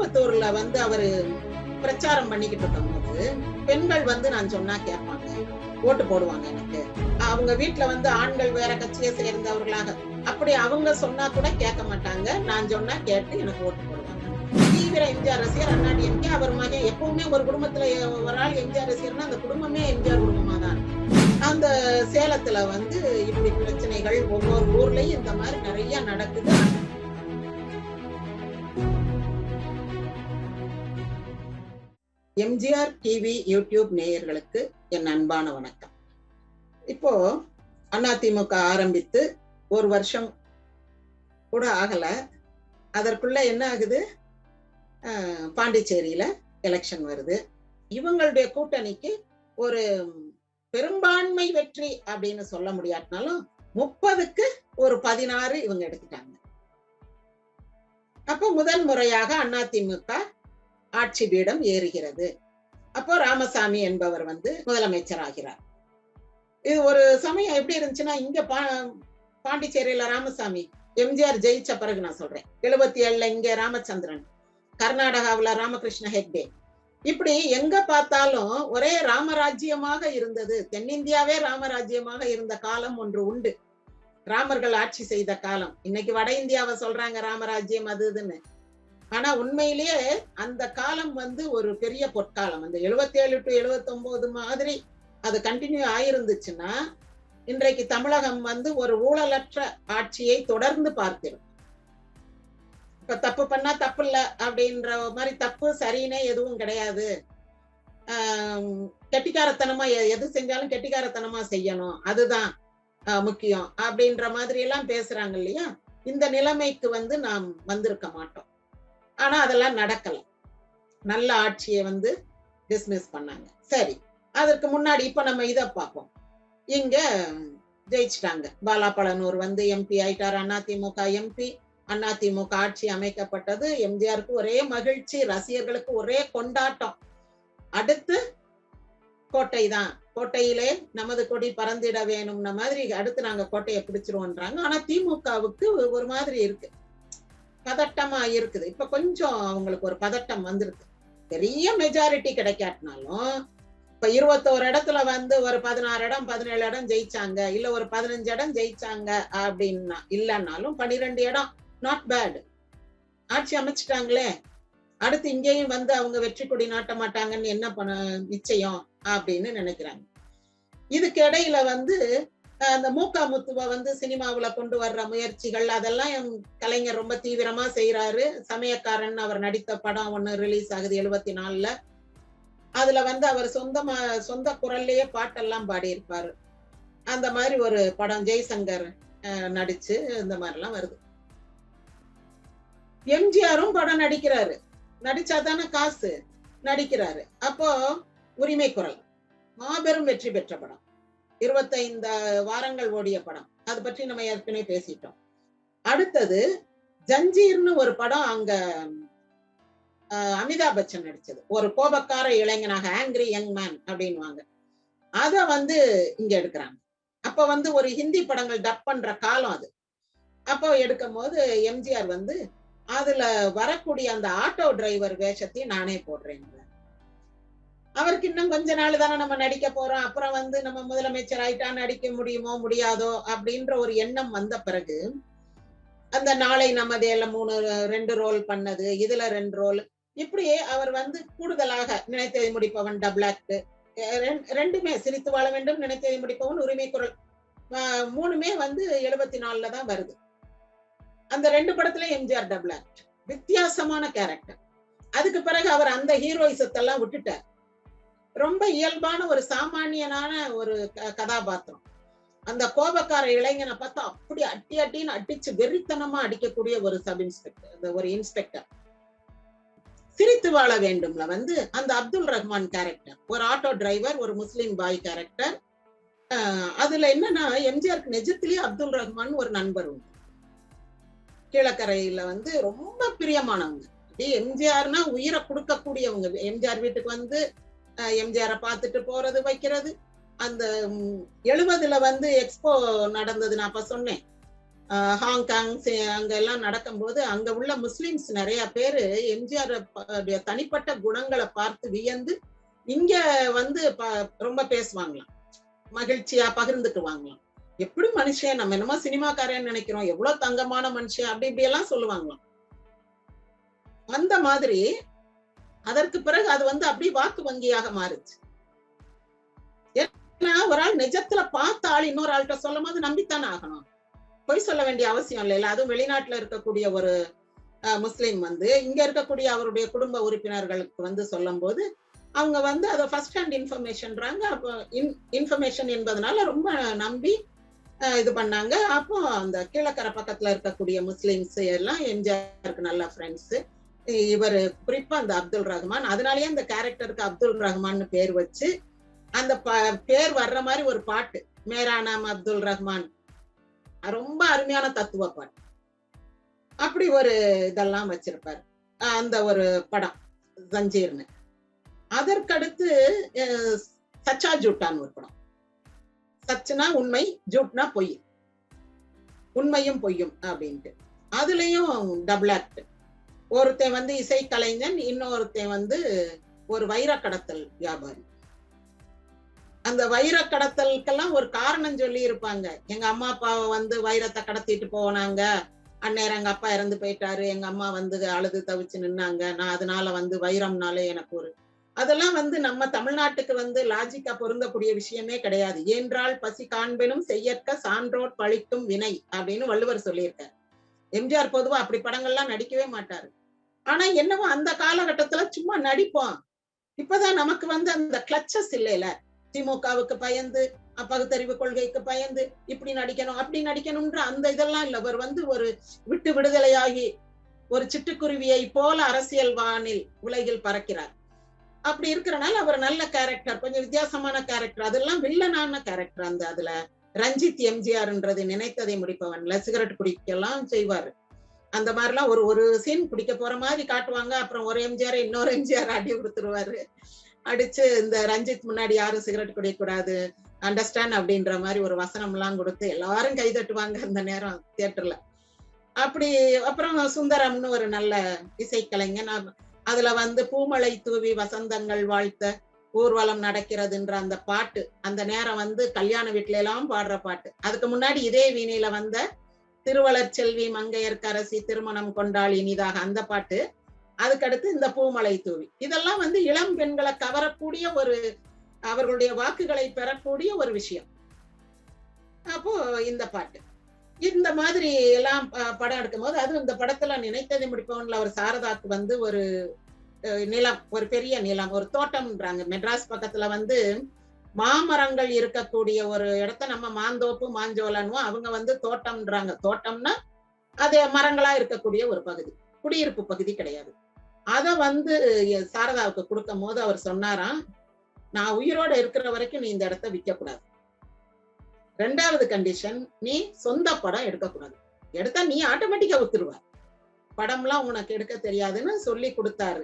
கோயம்புத்தூர்ல வந்து அவரு பிரச்சாரம் பண்ணிக்கிட்டு இருக்கும்போது பெண்கள் வந்து நான் சொன்னா கேட்பாங்க. ஓட்டு போடுவாங்க எனக்கு. அவங்க வீட்டுல வந்து ஆண்கள் வேற கட்சியை சேர்ந்தவர்களாக. அப்படி அவங்க சொன்னா கூட கேட்க மாட்டாங்க. நான் சொன்னா கேட்டு எனக்கு ஓட்டு போடுவாங்க. தீவிர எம்ஜிஆர் ரசிகர் அண்ணா டிஎம்கே அவர் மகன் எப்பவுமே ஒரு குடும்பத்துல ஒரு ஆள் எம்ஜிஆர் ரசிகர்னா அந்த குடும்பமே எம்ஜிஆர் குடும்பமா தான் அந்த சேலத்துல வந்து இப்படி பிரச்சனைகள் ஒவ்வொரு ஊர்லயும் இந்த மாதிரி நிறைய நடக்குது. எம்ஜிஆர் டிவி யூடியூப் நேயர்களுக்கு என் அன்பான வணக்கம். இப்போ அதிமுக ஆரம்பித்து ஒரு வருஷம் கூட ஆகல. அதற்குள்ள என்ன ஆகுது? பாண்டிச்சேரியில எலெக்ஷன் வருது. இவங்களுடைய கூட்டணிக்கு ஒரு பெரும்பான்மை வெற்றி அப்படின்னு சொல்ல முடியாட்டினாலும் முப்பதுக்கு ஒரு பதினாறு இவங்க எடுத்துட்டாங்க. அப்போ முதல் முறையாக அதிமுக ஆட்சி பீடம் ஏறுகிறது. அப்போ ராமசாமி என்பவர் வந்து முதலமைச்சர் ஆகிறார் இது ஒரு சமயம் எப்படி இருந்துச்சுன்னா இங்க பா பாண்டிச்சேரியில ராமசாமி எம்ஜிஆர் ஜெயிச்ச பிறகு நான் சொல்றேன். எழுபத்தி ஏழுல இங்க ராமச்சந்திரன் கர்நாடகாவுல ராமகிருஷ்ண ஹெக்டே. இப்படி எங்க பார்த்தாலும் ஒரே ராமராஜ்யமாக இருந்தது. தென்னிந்தியாவே ராமராஜ்யமாக இருந்த காலம் ஒன்று உண்டு. ராமர்கள் ஆட்சி செய்த காலம். இன்னைக்கு வட இந்தியாவை சொல்றாங்க ராமராஜ்யம் அது இதுன்னு. ஆனா உண்மையிலேயே அந்த காலம் வந்து ஒரு பெரிய பொற்காலம். அந்த 77 ஏழு டு எழுபத்தி மாதிரி அது கண்டினியூ ஆயிருந்துச்சுன்னா இன்றைக்கு தமிழகம் வந்து ஒரு ஊழலற்ற ஆட்சியை தொடர்ந்து பார்த்திருக்கும் இப்ப தப்பு பண்ணா தப்பு இல்ல அப்படின்ற மாதிரி தப்பு சரின்னே எதுவும் கிடையாது. கெட்டிக்காரத்தனமா எ- எது செஞ்சாலும் கெட்டிக்காரத்தனமா செய்யணும். அதுதான் முக்கியம். அப்படின்ற மாதிரி எல்லாம் பேசுறாங்க இல்லையா? இந்த நிலைமைக்கு வந்து நாம் வந்திருக்க மாட்டோம். ஆனா அதெல்லாம் நடக்கல. நல்ல ஆட்சியை வந்து டிஸ்மிஸ் பண்ணாங்க. சரி அதற்கு முன்னாடி இப்ப நம்ம இத பார்ப்போம். இங்க ஜெயிச்சிட்டாங்க. பாலாபழனூர் வந்து எம்பி ஆயிட்டார் அதிமுக எம்பி அதிமுக ஆட்சி அமைக்கப்பட்டது. எம்ஜிஆருக்கு ஒரே மகிழ்ச்சி ரசிகர்களுக்கு ஒரே கொண்டாட்டம். அடுத்து கோட்டை தான். கோட்டையிலே நமது கொடி பறந்திட வேணும்ன மாதிரி அடுத்து நாங்க கோட்டையை பிடிச்சிருவோன்றாங்க. ஆனா திமுகவுக்கு ஒரு மாதிரி இருக்கு. பதட்டமா இருக்குது. இப்ப கொஞ்சம் அவங்களுக்கு ஒரு பதட்டம் வந்திருக்கு. பெரிய மெஜாரிட்டி கிடைக்காட்டினாலும் இப்ப இருபத்தோரு இடத்துல வந்து ஒரு பதினாறு இடம் பதினேழு இடம் ஜெயிச்சாங்க இல்ல ஒரு பதினஞ்சு இடம் ஜெயிச்சாங்க அப்படின்னா இல்லைன்னாலும் பன்னிரெண்டு இடம் நாட் பேட் ஆட்சி அமைச்சிட்டாங்களே. அடுத்து இங்கேயும் வந்து அவங்க வெற்றி கொடி நாட்ட மாட்டாங்கன்னு என்ன பண்ண நிச்சயம் அப்படின்னு நினைக்கிறாங்க. இதுக்கு இடையில வந்து அந்த மூக்கா முத்துவ வந்து சினிமாவுல கொண்டு வர்ற முயற்சிகள் அதெல்லாம் எம் கலைஞர் ரொம்ப தீவிரமா செய்யறாரு சமயக்காரன் அவர் நடித்த படம் ஒண்ணு ரிலீஸ் ஆகுது எழுபத்தி நாலுல அதுல வந்து அவர் சொந்தமா சொந்த குரல்லையே பாட்டெல்லாம் பாடியிருப்பாரு. அந்த மாதிரி ஒரு படம் ஜெய்சங்கர் நடிச்சு இந்த மாதிரிலாம் வருது. எம்ஜிஆரும் படம் நடிக்கிறாரு. நடிச்சாதானே காசு. நடிக்கிறாரு. அப்போ உரிமை குரல். மாபெரும் வெற்றி பெற்ற படம். இருபத்தைந்து வாரங்கள் ஓடிய படம். அது பற்றி நம்ம ஏற்கனவே பேசிட்டோம். அடுத்தது ஜஞ்சீர்னு ஒரு படம் அங்க அமிதாப் பச்சன் நடிச்சது. ஒரு கோபக்கார இளைஞனாக ஆங்கிரி யங் மேன் அப்படின்வாங்க அதை வந்து இங்க எடுக்கிறாங்க. அப்ப வந்து ஒரு ஹிந்தி படங்கள் டப் பண்ற காலம் அது. அப்போ எடுக்கும் போது எம்ஜிஆர் வந்து அதுல வரக்கூடிய அந்த ஆட்டோ டிரைவர் வேஷத்தையும் நானே போடுறேன் அவருக்கு இன்னும் கொஞ்ச நாள் தானே நம்ம நடிக்க போறோம். அப்புறம் வந்து நம்ம முதலமைச்சர் ஆயிட்டா நடிக்க முடியுமோ முடியாதோ அப்படின்ற ஒரு எண்ணம் வந்த பிறகு அந்த நாளை நமதேல மூணு ரெண்டு ரோல் பண்ணது இதுல ரெண்டு ரோல். இப்படியே அவர் வந்து கூடுதலாக நினைத்ததை முடிப்பவன் டபுள் ஆக்ட். ரெண்டுமே சிரித்து வாழ வேண்டும் நினைத்ததை முடிப்பவன் உரிமை குரல். மூணுமே வந்து எழுபத்தி நாலுல தான் வருது. அந்த ரெண்டு படத்துல எம்ஜிஆர் டபுள் ஆக்ட். வித்தியாசமான கேரக்டர். அதுக்கு பிறகு அவர் அந்த ஹீரோயிசத்தெல்லாம் விட்டுட்டார். ரொம்ப இயல்பான ஒரு சாமானியனான ஒரு க- கதாபாத்திரம். அந்த கோபக்கார இளைஞனை பார்த்தா அப்படி அட்டி அட்டின்னு அடிச்சு வெறித்தனமா அடிக்கக்கூடிய ஒரு சப் இன்ஸ்பெக்டர் அந்த ஒரு இன்ஸ்பெக்டர் சிரித்து வாழ வேண்டும்ல வந்து அந்த அப்துல் ரஹ்மான் கேரக்டர் ஒரு ஆட்டோ டிரைவர் ஒரு முஸ்லீம் பாய் கேரக்டர் அதுல என்னன்னா எம்ஜிஆருக்கு நிஜத்திலேயே அப்துல் ரஹ்மான் ஒரு நண்பர் உண்டு. கீழக்கரையில வந்து ரொம்ப பிரியமானவங்க. எம்ஜிஆர்னா உயிரை கொடுக்கக்கூடியவங்க. எம்ஜிஆர் வீட்டுக்கு வந்து எம்ஜிஆரை பார்த்துட்டு போறது வைக்கிறது. அந்த எழுபதுல வந்து எக்ஸ்போ நடந்தது நான் அப்ப சொன்னேன். ஹாங்காங் அங்கெல்லாம் அங்க எல்லாம் நடக்கும்போது அங்க உள்ள முஸ்லிம்ஸ் நிறைய பேரு எம்ஜிஆர் தனிப்பட்ட குணங்களை பார்த்து வியந்து இங்க வந்து ரொம்ப பேசுவாங்களாம். மகிழ்ச்சியா பகிர்ந்துக்குவாங்களாம். எப்படி மனுஷன் நம்ம என்னமோ சினிமாக்காரன்னு நினைக்கிறோம். எவ்வளவு தங்கமான மனுஷன் அப்படி இப்படி எல்லாம் சொல்லுவாங்களாம். அந்த மாதிரி அதற்கு பிறகு அது வந்து அப்படியே வாக்கு வங்கியாக மாறுச்சு. ஏன்னா ஒரு ஆள் நிஜத்துல பார்த்த ஆள் இன்னொரு ஆள்கிட்ட சொல்லும் போது நம்பித்தானே ஆகணும். பொய் சொல்ல வேண்டிய அவசியம் இல்லைல்ல. அதுவும் வெளிநாட்டுல இருக்கக்கூடிய ஒரு முஸ்லீம் வந்து இங்க இருக்கக்கூடிய அவருடைய குடும்ப உறுப்பினர்களுக்கு வந்து சொல்லும் போது அவங்க வந்து அதை ஃபர்ஸ்ட் ஹேண்ட் இன்ஃபர்மேஷன்றாங்க அப்போ இன்ஃபர்மேஷன் என்பதனால ரொம்ப நம்பி இது பண்ணாங்க. அப்போ அந்த கீழக்கரை பக்கத்துல இருக்கக்கூடிய முஸ்லிம்ஸ் எல்லாம் எம்ஜிஆருக்கு நல்ல ஃப்ரெண்ட்ஸ் இவர் குறிப்பா அந்த அப்துல் ரஹ்மான். அதனாலயே அந்த கேரக்டருக்கு அப்துல் ரஹ்மான்னு பேர் வச்சு அந்த ப- பேர் வர்ற மாதிரி ஒரு பாட்டு மேரா நாம் அப்துல் ரஹ்மான். ரொம்ப அருமையான தத்துவ பாட்டு. அப்படி ஒரு இதெல்லாம் வச்சிருப்பாரு. அந்த ஒரு படம் சஞ்சீர்னு அதற்கடுத்து சச்சா ஜூட்டான்னு ஒரு படம். சச்சுனா உண்மை ஜூட்னா பொய். உண்மையும் பொய்யும் அப்படின்ட்டு. அதுலயும் டபுள் ஆக்ட். ஒருத்தன் வந்து இசைக்கலைஞன் இன்னொருத்தன் வந்து ஒரு வைர கடத்தல் வியாபாரி. அந்த வைர கடத்தலுக்கெல்லாம் ஒரு காரணம் சொல்லி இருப்பாங்க எங்க அம்மா அப்பாவை வந்து வைரத்தை கடத்திட்டு போனாங்க. அந்நேரம் எங்க அப்பா இறந்து போயிட்டாரு. எங்க அம்மா வந்து அழுது தவிச்சு நின்னாங்க. நான் அதனால வந்து வைரம்னாலே எனக்கு ஒரு அதெல்லாம் வந்து நம்ம தமிழ்நாட்டுக்கு வந்து லாஜிக்கா பொருந்தக்கூடிய விஷயமே கிடையாது. ஏன்றால் பசி காண்பினும் செய்யற்க சான்றோர் பழிக்கும் வினை அப்படின்னு வள்ளுவர் சொல்லியிருக்காரு. எம்ஜிஆர் பொதுவா அப்படி படங்கள்லாம் நடிக்கவே மாட்டாரு. ஆனா என்னவோ அந்த காலகட்டத்துல சும்மா நடிப்போம். இப்பதான் நமக்கு வந்து அந்த கிளச்சஸ் இல்லைல திமுகவுக்கு பயந்து பகுத்தறிவு கொள்கைக்கு பயந்து இப்படி நடிக்கணும் அப்படி நடிக்கணும்ன்ற அந்த இதெல்லாம் இல்ல. அவர் வந்து ஒரு விட்டு விடுதலையாகி ஒரு சிட்டுக்குருவியை போல அரசியல் வானில் உலகில் பறக்கிறார். அப்படி இருக்கிறனால அவர் நல்ல கேரக்டர் கொஞ்சம் வித்தியாசமான கேரக்டர் அதெல்லாம் வில்லனான கேரக்டர் அந்த அதுல. ரஞ்சித் எம்ஜிஆர்ன்றது நினைத்ததை முடிப்பவன்ல சிகரெட் குடிக்கலாம் செய்வாரு. அந்த மாதிரிலாம் ஒரு ஒரு சீன் குடிக்க போற மாதிரி காட்டுவாங்க. அப்புறம் ஒரு எம்ஜிஆர் இன்னொரு எம்ஜிஆர் அடி கொடுத்துருவாரு. அடிச்சு இந்த ரஞ்சித் முன்னாடி யாரும் சிகரெட் குடிக்கக்கூடாது அண்டர்ஸ்டாண்ட் அப்படின்ற மாதிரி ஒரு வசனம் எல்லாம் கொடுத்து எல்லாரும் கை தட்டுவாங்க அந்த நேரம் தியேட்டர்ல. அப்படி அப்புறம் சுந்தரம்னு ஒரு நல்ல இசைக்கலைஞன். அதுல வந்து பூமலை தூவி வசந்தங்கள் வாழ்த்த ஊர்வலம் நடக்கிறதுன்ற அந்த பாட்டு அந்த நேரம் வந்து கல்யாண வீட்டுல எல்லாம் பாடுற பாட்டு. அதுக்கு முன்னாடி இதே வீணையில வந்த திருவளர் செல்வி மங்கையர்க்கரசி திருமணம் கொண்டாள் இனிதாக அந்த பாட்டு. அதுக்கடுத்து இந்த பூமலை தூவி. இதெல்லாம் வந்து இளம் பெண்களை கவரக்கூடிய ஒரு அவர்களுடைய வாக்குகளை பெறக்கூடிய ஒரு விஷயம். அப்போ இந்த பாட்டு. இந்த மாதிரி எல்லாம் படம் படம் எடுக்கும்போது அதுவும் இந்த படத்துல நினைத்ததை முடிப்பவன்ல ஒரு சாரதாக்கு வந்து ஒரு நிலம் ஒரு பெரிய நிலம் ஒரு தோட்டம்ன்றாங்க. மெட்ராஸ் பக்கத்துல வந்து மாமரங்கள் இருக்கக்கூடிய ஒரு இடத்த நம்ம மாந்தோப்பு மாஞ்சோலன்னுவோம் அவங்க வந்து தோட்டம்ன்றாங்க. தோட்டம்னா அது மரங்களா இருக்கக்கூடிய ஒரு பகுதி. குடியிருப்பு பகுதி கிடையாது. அத வந்து சாரதாவுக்கு கொடுக்கும் போது அவர் சொன்னாராம் நான் உயிரோட இருக்கிற வரைக்கும் நீ இந்த இடத்த விற்க கூடாது ரெண்டாவது கண்டிஷன் நீ சொந்த படம் எடுக்கக்கூடாது. எடுத்தா நீ ஆட்டோமேட்டிக்கா வித்துருவ. படம்லாம் உனக்கு எடுக்க தெரியாதுன்னு சொல்லி கொடுத்தாரு.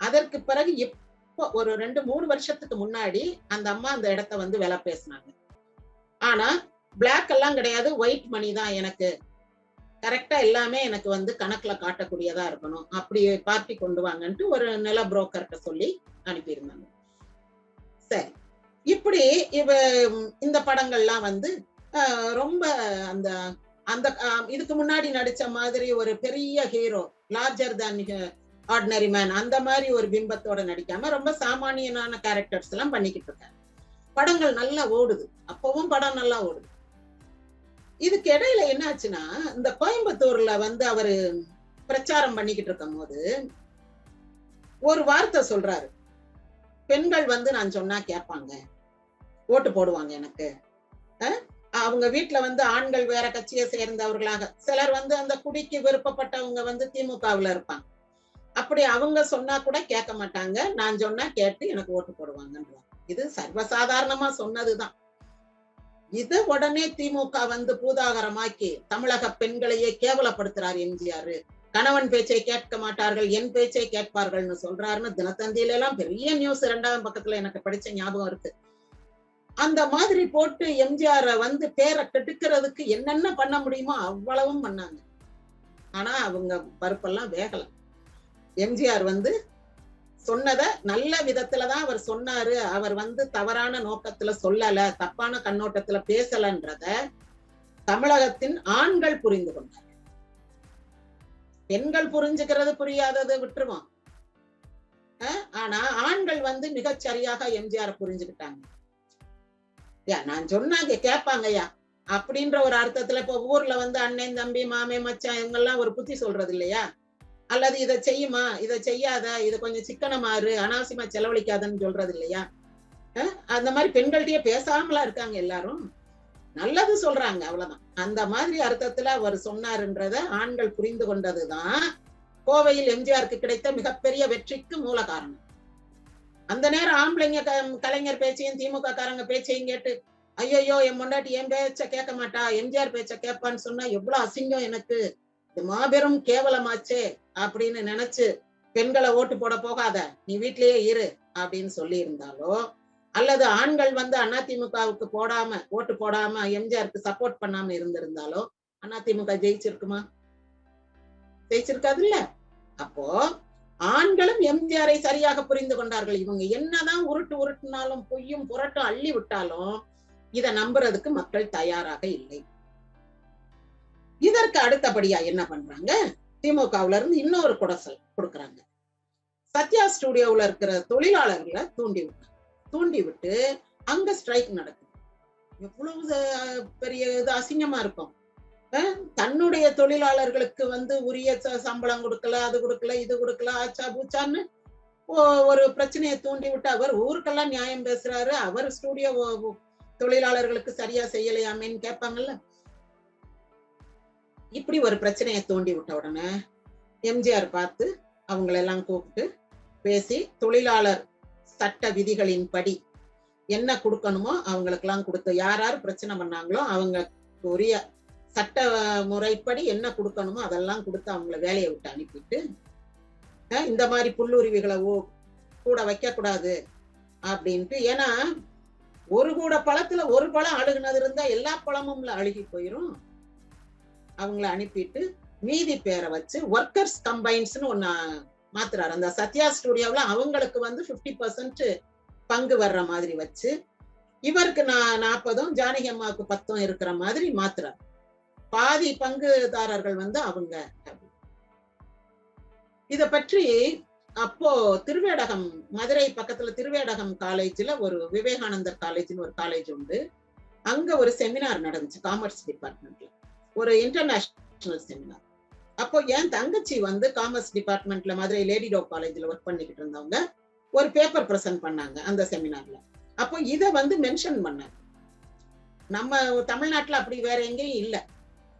அதற்கு பிறகு இப்ப ஒரு ரெண்டு மூணு வருஷத்துக்கு முன்னாடி அந்த அம்மா அந்த இடத்த வந்து விலை பேசினாங்க. ஆனா பிளாக் எல்லாம் கிடையாது ஒயிட் மணி தான் எனக்கு. கரெக்டா எல்லாமே எனக்கு வந்து கணக்குல காட்டக்கூடியதா இருக்கணும். அப்படி பார்ட்டி கொண்டு வாங்கன்ட்டு ஒரு நில புரோக்கர்கிட்ட சொல்லி அனுப்பியிருந்தாங்க. சரி. இப்படி இவ இந்த படங்கள்லாம் வந்து ரொம்ப அந்த அந்த இதுக்கு முன்னாடி நடிச்ச மாதிரி ஒரு பெரிய hero larger than ordinary man அந்த மாதிரி ஒரு பிம்பத்தோட நடிக்காம ரொம்ப சாமானியனான கேரக்டர்ஸ் எல்லாம் பண்ணிக்கிட்டு இருக்காரு படங்கள் நல்லா ஓடுது. அப்பவும் படம் நல்லா ஓடுது. இதுக்கு இடையில என்ன ஆச்சுன்னா இந்த கோயம்புத்தூர்ல வந்து அவரு பிரச்சாரம் பண்ணிக்கிட்டு இருக்கும் போது ஒரு வார்த்தை சொல்றாரு. பெண்கள் வந்து நான் சொன்னா கேட்பாங்க. ஓட்டு போடுவாங்க எனக்கு. அவங்க வீட்டுல வந்து ஆண்கள் வேற கட்சியை சேர்ந்தவர்களாக. சிலர் வந்து அந்த குடிக்கு விருப்பப்பட்டவங்க வந்து திமுகவுல இருப்பாங்க. அப்படி அவங்க சொன்னா கூட கேட்க மாட்டாங்க. நான் சொன்னா கேட்டு எனக்கு ஓட்டு போடுவாங்கன்றாங்க. இது சர்வசாதாரணமா சொன்னதுதான். இத உடனே திமுக வந்து பூதாகரமாக்கி தமிழக பெண்களையே கேவலப்படுத்துறார் எம்ஜிஆர். கணவன் பேச்சை கேட்க மாட்டார்கள் என் பேச்சை கேட்பார்கள்னு சொல்றாருன்னு தினத்தந்தியில எல்லாம் பெரிய நியூஸ் இரண்டாவது பக்கத்துல எனக்கு படிச்ச ஞாபகம் இருக்கு. அந்த மாதிரி போட்டு எம்ஜிஆர வந்து பேரை கெடுக்கிறதுக்கு என்னென்ன பண்ண முடியுமோ அவ்வளவும் பண்ணாங்க. ஆனா அவங்க பருப்பெல்லாம் வேகல. எம்ஜிஆர் வந்து சொன்னத நல்ல விதத்துலதான் அவர் சொன்னாரு. அவர் வந்து தவறான நோக்கத்துல சொல்லல தப்பான கண்ணோட்டத்துல பேசலன்றத தமிழகத்தின் ஆண்கள் புரிந்து கொண்டார் பெண்கள் புரிஞ்சுக்கிறது புரியாததை விட்டுருவோம். ஆனா ஆண்கள் வந்து மிகச் சரியாக எம்ஜிஆர் புரிஞ்சுக்கிட்டாங்க. யா நான் சொன்னாங்க கேட்பாங்கய்யா அப்படின்ற ஒரு அர்த்தத்துல இப்ப ஊர்ல வந்து அண்ணன் தம்பி மாமே மச்சான் இவங்க எல்லாம் ஒரு புத்தி சொல்றது இல்லையா? அல்லது இதை செய்யுமா? இதை செய்யாத? இதை கொஞ்சம் சிக்கனமாறு அனாவசியமா செலவழிக்காதன்னு சொல்றது இல்லையா? அந்த மாதிரி பெண்கள்கிட்டயே பேசாமலா இருக்காங்க எல்லாரும். நல்லது சொல்றாங்க அவ்வளவுதான். அந்த மாதிரி அர்த்தத்துல அவர் சொன்னாருன்றத ஆண்கள் புரிந்து கொண்டதுதான் கோவையில் எம்ஜிஆருக்கு கிடைத்த மிகப்பெரிய வெற்றிக்கு மூல காரணம். அந்த நேரம் ஆம்பளைங்க க- கலைஞர் பேச்சையும் திமுக காரங்க பேச்சையும் கேட்டு ஐயோ என் முன்னாடி என் பேச்ச கேட்க மாட்டா எம்ஜிஆர் பேச்ச கேட்பான்னு சொன்னா எவ்வளவு அசிங்கம் எனக்கு. இது மாபெரும் கேவலமாச்சே அப்படின்னு நினைச்சு பெண்களை ஓட்டு போட போகாத நீ வீட்லயே இரு அப்படின்னு சொல்லி இருந்தாலோ அல்லது ஆண்கள் வந்து அதிமுகவுக்கு போடாம ஓட்டு போடாம எம்ஜிஆருக்கு சப்போர்ட் பண்ணாம இருந்திருந்தாலோ அதிமுக ஜெயிச்சிருக்குமா? ஜெயிச்சிருக்காது இல்ல அப்போ ஆண்களும் எம்ஜிஆரை சரியாக புரிந்து கொண்டார்கள். இவங்க என்னதான் உருட்டு உருட்டுனாலும் பொய்யும் புரட்டும் அள்ளி விட்டாலும் இத நம்புறதுக்கு மக்கள் தயாராக இல்லை. இதற்கு அடுத்தபடியா என்ன பண்றாங்க? திமுகவுல இருந்து இன்னொரு குடசல் கொடுக்குறாங்க. சத்யா ஸ்டுடியோவுல இருக்கிற தொழிலாளர்களை தூண்டி விட்டாங்க. தூண்டி விட்டு அங்க ஸ்ட்ரைக் நடக்குது. எவ்வளவு பெரிய இது அசிங்கமா இருக்கும். தன்னுடைய தொழிலாளர்களுக்கு வந்து உரிய ச- சம்பளம் கொடுக்கல அது கொடுக்கல இது கொடுக்கல ஆச்சா பூச்சான்னு ஒரு பிரச்சனையை தூண்டி விட்டு அவர் ஊருக்கெல்லாம் நியாயம் பேசுறாரு. அவர் ஸ்டுடியோ தொழிலாளர்களுக்கு சரியா செய்யலையாமேன்னு கேட்பாங்கல்ல. இப்படி ஒரு பிரச்சனையை தூண்டி விட்ட உடனே எம்ஜிஆர் பார்த்து அவங்களெல்லாம் கூப்பிட்டு பேசி தொழிலாளர் சட்ட விதிகளின்படி என்ன கொடுக்கணுமோ அவங்களுக்கெல்லாம் கொடுத்து யார் யார் பிரச்சனை பண்ணாங்களோ அவங்களுக்கு உரிய சட்ட முறைப்படி என்ன கொடுக்கணுமோ அதெல்லாம் கொடுத்து அவங்கள வேலையை விட்டு அனுப்பிட்டு இந்த மாதிரி புல்லுருவிகளை ஓ- கூட வைக்கக்கூடாது அப்படின்ட்டு ஏன்னா ஒரு கூட பழத்துல ஒரு பழம் அழுகுனது இருந்தா எல்லா பழமும்ல அழுகி போயிரும். அவங்கள அனுப்பிட்டு மீதி பேரை வச்சு ஒர்க்கர்ஸ் கம்பைன்ஸ்னு ஒன்னு மாத்துறாரு. அந்த சத்யா ஸ்டுடியோவுல அவங்களுக்கு வந்து 50% பர்சன்ட் பங்கு வர்ற மாதிரி வச்சு இவருக்கு நான் நாற்பதும் ஜானகி அம்மாவுக்கு பத்தும் இருக்கிற மாதிரி மாத்துறாரு. பாதி பங்குதாரர்கள் வந்து அவங்க. இத பற்றி அப்போ திருவேடகம் மதுரை பக்கத்துல திருவேடகம் காலேஜ்ல ஒரு விவேகானந்தர் காலேஜ்னு ஒரு காலேஜ் உண்டு. அங்க ஒரு செமினார் நடந்துச்சு காமர்ஸ் டிபார்ட்மெண்ட்ல ஒரு இன்டர்நேஷனல் செமினார் அப்போ என் தங்கச்சி வந்து காமர்ஸ் டிபார்ட்மெண்ட்ல மதுரை லேடி டோ காலேஜ்ல ஒர்க் பண்ணிக்கிட்டு இருந்தவங்க ஒரு பேப்பர் ப்ரெசென்ட் பண்ணாங்க அந்த செமினார்ல அப்போ இதை வந்து மென்ஷன் பண்ணாங்க. நம்ம தமிழ்நாட்டில் அப்படி வேற எங்கேயும் இல்லை.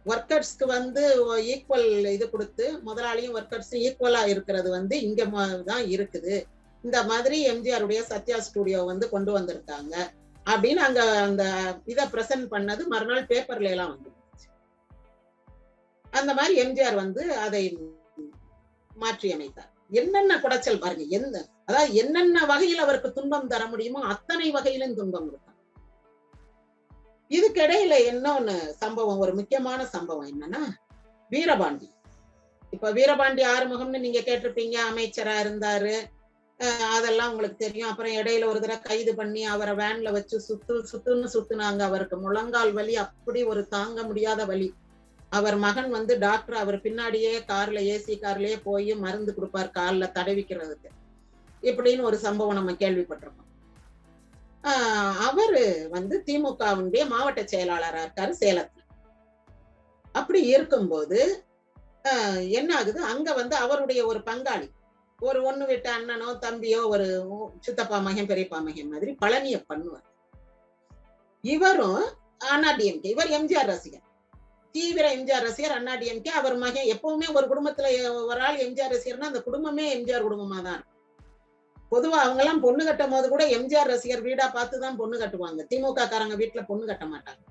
ஒர்க்கர்ஸ்க்கு வந்து ஈக்குவல் இது கொடுத்து முதலாளியும் ஒர்க்கர்ஸும் ஈக்குவலாக இருக்கிறது வந்து இங்கே தான் இருக்குது. இந்த மாதிரி எம்ஜிஆருடைய சத்யா ஸ்டூடியோ வந்து கொண்டு வந்திருக்காங்க. அப்படின்னு அங்கே அந்த இதை ப்ரெசென்ட் பண்ணது மறுநாள் பேப்பர்ல எல்லாம் வந்து அந்த மாதிரி எம்ஜிஆர் வந்து அதை மாற்றி அமைத்தார் என்னென்ன குடைச்சல் பாருங்க எந்த அதாவது என்னென்ன வகையில் அவருக்கு துன்பம் தர முடியுமோ அத்தனை வகையிலும் துன்பம் இருக்கும் இதுக்கிடையில இன்னொன்னு சம்பவம் ஒரு முக்கியமான சம்பவம் என்னன்னா வீரபாண்டி. இப்ப வீரபாண்டி ஆறுமுகம்னு நீங்க கேட்டிருப்பீங்க அமைச்சரா இருந்தாரு. அதெல்லாம் உங்களுக்கு தெரியும். அப்புறம் இடையில ஒரு தடவை கைது பண்ணி அவரை வேன்ல வச்சு சுத்து சுத்துன்னு சுத்துனாங்க. அவருக்கு முழங்கால் வலி அப்படி ஒரு தாங்க முடியாத வலி. அவர் மகன் வந்து டாக்டர் அவர் பின்னாடியே கார்ல ஏசி கார்லயே போய் மருந்து கொடுப்பார் காலில் தடவிக்கிறதுக்கு இப்படின்னு ஒரு சம்பவம் நம்ம கேள்விப்பட்டிருக்கோம். அவரு வந்து திமுகவுடைய மாவட்ட செயலாளராக இருக்காரு சேலத்துல. அப்படி இருக்கும்போது என்ன ஆகுது? அங்க வந்து அவருடைய ஒரு பங்காளி ஒரு ஒண்ணு விட்ட அண்ணனோ தம்பியோ ஒரு சித்தப்பா மகன் பெரியப்பா மகன் மாதிரி பழனிய பண்ணுவார் இவரும் அண்ணா டிஎம்கே இவர் எம்ஜிஆர் ரசிகர். தீவிர எம்ஜிஆர் ரசிகர் அண்ணா டிஎம்கே. அவர் மகன் எப்பவுமே ஒரு குடும்பத்துல ஒரு ஆள் எம்ஜிஆர் ரசிகர்னா அந்த குடும்பமே எம்ஜிஆர் குடும்பமா தான் பொதுவா அவங்க எல்லாம் பொண்ணு கட்டும் போது கூட எம்ஜிஆர் ரசிகர் வீடா பார்த்து தான் பொண்ணு கட்டுவாங்க. திமுக காரங்க வீட்டுல பொண்ணு கட்ட மாட்டாங்க.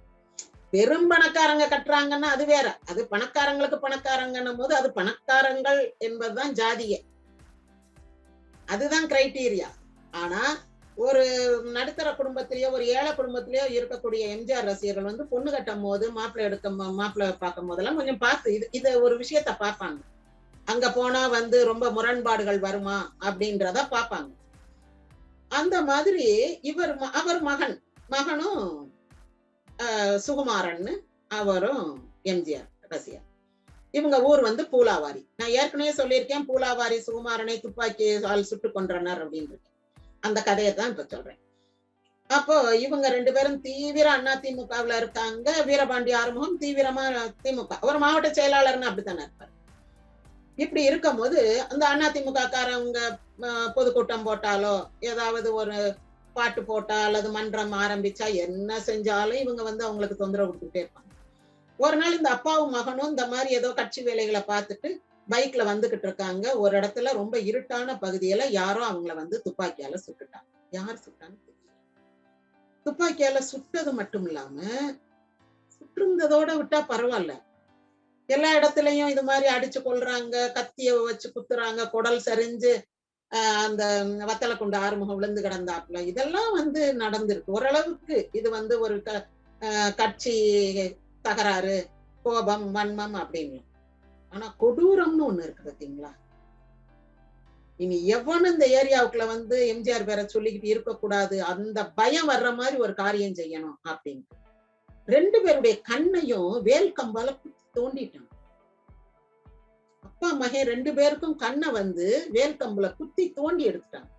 பெரும் பணக்காரங்க கட்டுறாங்கன்னா அது வேற. அது பணக்காரங்களுக்கு பணக்காரங்கன்னும் போது அது பணக்காரங்கள் என்பதுதான் ஜாதிய. அதுதான் கிரைட்டீரியா ஆனா ஒரு நடுத்தர குடும்பத்திலேயோ ஒரு ஏழை குடும்பத்திலேயோ இருக்கக்கூடிய எம்ஜிஆர் ரசிகர்கள் வந்து பொண்ணு கட்டும் போது மாப்பிள்ளை எடுக்க மாப்பிள்ளை பார்க்கும் போதெல்லாம் கொஞ்சம் பார்த்து இது இதை ஒரு விஷயத்த பார்ப்பாங்க. அங்க போனா வந்து ரொம்ப முரண்பாடுகள் வருமா அப்படின்றத பார்ப்பாங்க. அந்த மாதிரி இவர் ம- அவர் மகன் மகனும் சுகுமாரன் அவரும் எம்ஜிஆர் ரசிகர். இவங்க ஊர் வந்து பூலாவாரி. நான் ஏற்கனவே சொல்லியிருக்கேன் பூலாவாரி சுகுமாரனை துப்பாக்கி ஆள் சுட்டு கொன்றனர் அப்படின்னு அந்த கதையை தான் இப்ப சொல்றேன். அப்போ இவங்க ரெண்டு பேரும் தீவிர அண்ணா திமுகவுல இருக்காங்க. வீரபாண்டி ஆறுமுகம் தீவிரமா திமுக. ஒரு மாவட்ட செயலாளர்னு அப்படித்தானே இருப்பாரு. இப்படி இருக்கும்போது அந்த அண்ணா திமுக காரவங்க பொதுக்கூட்டம் போட்டாலோ ஏதாவது ஒரு பாட்டு போட்டா அல்லது மன்றம் ஆரம்பிச்சா என்ன செஞ்சாலும் இவங்க வந்து அவங்களுக்கு தொந்தரவு கொடுத்துட்டே இருப்பாங்க. ஒரு நாள் இந்த அப்பாவும் மகனும் இந்த மாதிரி ஏதோ கட்சி வேலைகளை பார்த்துட்டு பைக்ல வந்துகிட்டு இருக்காங்க. ஒரு இடத்துல ரொம்ப இருட்டான பகுதியில யாரோ அவங்கள வந்து துப்பாக்கியால சுட்டுட்டாங்க. யார் சுட்டான்னு தெரியல. துப்பாக்கியால சுட்டது மட்டும் இல்லாம சுட்டிருந்ததோட விட்டா பரவாயில்ல. எல்லா இடத்துலயும் இது மாதிரி அடிச்சு கொள்றாங்க கத்திய வச்சு குத்துறாங்க குடல் சரிஞ்சு அந்த வத்தலை கொண்டு ஆறுமுகம் விழுந்து கிடந்தாப்புல. இதெல்லாம் வந்து நடந்திருக்கு. ஓரளவுக்கு இது வந்து ஒரு க- கட்சி தகராறு கோபம் வன்மம் அப்படின்னு. ஆனா கொடூரம்னு ஒண்ணு இருக்கு பாத்தீங்களா? இனி எவனும் இந்த ஏரியாவுக்குள்ள வந்து எம்ஜிஆர் பேரை சொல்லிக்கிட்டு இருக்கக்கூடாது அந்த பயம் வர்ற மாதிரி ஒரு காரியம் செய்யணும் அப்படின்னு ரெண்டு பேருடைய கண்ணையும் வேல் கம்பால குத்தி தோண்டிட்டாங்க. அப்பா மகன் ரெண்டு பேருக்கும் கண்ணை வந்து வேல் கம்புல குத்தி தோண்டி எடுத்துட்டாங்க.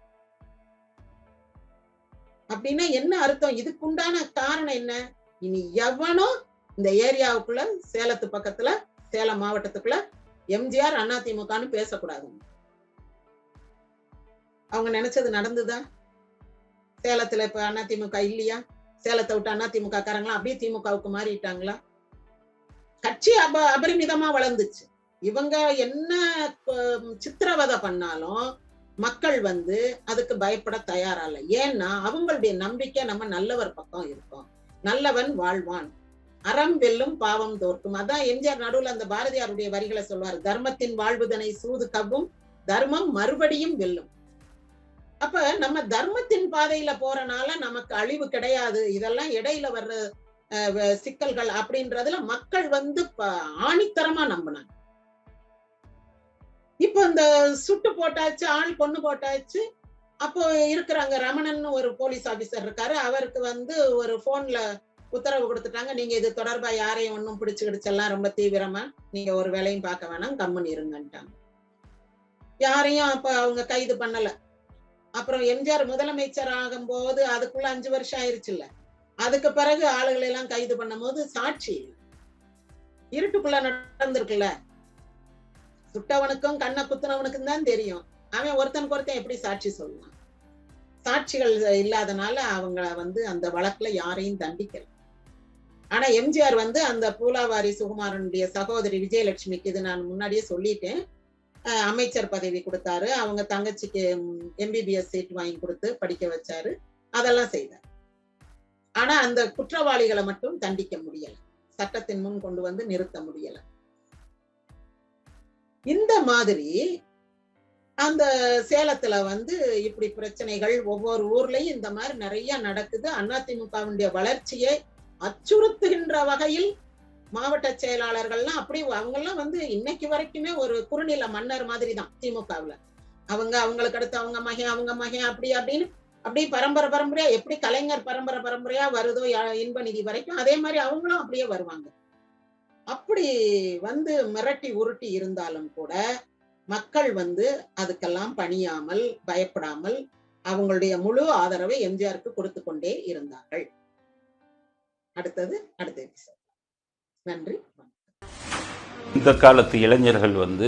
அப்படின்னா என்ன அர்த்தம்? இதுக்குண்டான காரணம் என்ன? இனி எவனும் இந்த ஏரியாவுக்குள்ள சேலத்து பக்கத்துல சேலம் மாவட்டத்துக்குள்ள எம்ஜிஆர் அதிமுகன்னு பேசக்கூடாது. அவங்க நினைச்சது நடந்துதா? சேலத்துல இப்ப அதிமுக இல்லையா? சேலத்தை விட்டு அதிமுக காரங்களா அப்படியே திமுகவுக்கு மாறிட்டாங்களா? கட்சி அப அபரிமிதமா வளர்ந்துச்சு. இவங்க என்ன சித்திரவதை பண்ணாலும் மக்கள் வந்து அதுக்கு பயப்பட தயாரா இல்லை. ஏன்னா அவங்களுடைய நம்பிக்கை நம்ம நல்லவர் பக்கம் இருக்கோம். நல்லவன் வாழ்வான். அறம் வெல்லும் பாவம் தோற்கும். அதான் எம்ஜிஆர் நடுவுல அந்த பாரதியாருடைய வரிகளை சொல்வார். தர்மத்தின் வாழ்வுதனை சூது கவ்வும் தர்மம் மறுபடியும் வெல்லும். அப்ப நம்ம தர்மத்தின் பாதையில போறனால நமக்கு அழிவு கிடையாது. இதெல்லாம் இடையில வர்ற அஹ், சிக்கல்கள் அப்படின்றதுல மக்கள் வந்து ஆணித்தரமா நம்பினாங்க. இப்ப இந்த சுட்டு போட்டாச்சு ஆள் கொண்டு போட்டாச்சு அப்போ இருக்கிறாங்க ரமணன் ஒரு போலீஸ் ஆபீசர் இருக்காரு. அவருக்கு வந்து ஒரு போன்ல உத்தரவு கொடுத்துட்டாங்க. நீங்க இது தொடர்பா யாரையும் ஒன்றும் பிடிச்சு கிடிச்செல்லாம் ரொம்ப தீவிரமா நீங்க ஒரு வேலையும் பார்க்க வேணாம். கம்முன்னு இருங்கன்ட்டாங்க. யாரையும் அப்ப அவங்க கைது பண்ணல. அப்புறம் எம்ஜிஆர் முதலமைச்சர் ஆகும்போது அதுக்குள்ள அஞ்சு வருஷம் ஆயிருச்சுல்ல. அதுக்கு பிறகு ஆளுகளை எல்லாம் கைது பண்ணும்போது சாட்சி இருட்டுக்குள்ள நடந்திருக்குல்ல. சுட்டவனுக்கும் கண்ணை குத்துனவனுக்கும் தான் தெரியும். அவன் ஒருத்தனுக்கு ஒருத்தன் எப்படி சாட்சி சொல்லுவான்? சாட்சிகள் இல்லாதனால அவங்கள வந்து அந்த வழக்குல யாரையும் தண்டிக்கல. ஆனா எம்ஜிஆர் வந்து அந்த பூலாவாரி சுகுமாரனுடைய சகோதரி விஜயலட்சுமிக்கு இது நான் முன்னாடியே சொல்லிட்டேன். அமைச்சர் பதவி கொடுத்தாரு. அவங்க தங்கச்சிக்கு எம்பிபிஎஸ் சீட் வாங்கி கொடுத்து படிக்க வச்சாரு. அதெல்லாம் செய்தார். ஆனா அந்த குற்றவாளிகளை மட்டும் தண்டிக்க முடியல. சட்டத்தின் முன் கொண்டு வந்து நிறுத்த முடியல. இந்த மாதிரி அந்த சேலத்துல வந்து இப்படி பிரச்சனைகள் ஒவ்வொரு ஊர்லயும் இந்த மாதிரி நிறைய நடக்குது. அதிமுகவுடைய வளர்ச்சியை அச்சுறுத்துகின்ற வகையில் மாவட்ட செயலாளர்கள்லாம் அப்படி அவங்கெல்லாம் வந்து இன்னைக்கு வரைக்குமே ஒரு குறுநில மன்னர் மாதிரி தான் திமுகவுல. அவங்க அவங்களுக்கு அடுத்து அவங்க மகன் அவங்க மகன் அப்படி அப்படின்னு அப்படி பரம்பரை பரம்பரையா எப்படி கலைஞர் பரம்பரை பரம்பரையா வருதோ யா- இன்ப நிதி வரைக்கும் அதே மாதிரி அவங்களும் அப்படியே வருவாங்க. அப்படி வந்து மிரட்டி உருட்டி இருந்தாலும் கூட மக்கள் வந்து அதுக்கெல்லாம் பணியாமல் பயப்படாமல் அவங்களுடைய முழு ஆதரவை எம்ஜிஆருக்கு கொடுத்து கொண்டே இருந்தார்கள். அடுத்தது அடுத்த நன்றி இந்த காலத்து இளைஞர்கள் வந்து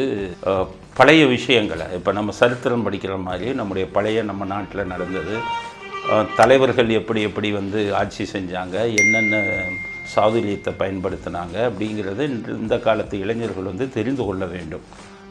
பழைய விஷயங்களை இப்போ நம்ம சரித்திரம் படிக்கிற மாதிரி நம்முடைய பழைய நம்ம நாட்டில் நடந்தது. தலைவர்கள் எப்படி எப்படி வந்து ஆட்சி செஞ்சாங்க என்னென்ன சாதுரியத்தை பயன்படுத்தினாங்க அப்படிங்கிறது இந்த காலத்து இளைஞர்கள் வந்து தெரிந்து கொள்ள வேண்டும்.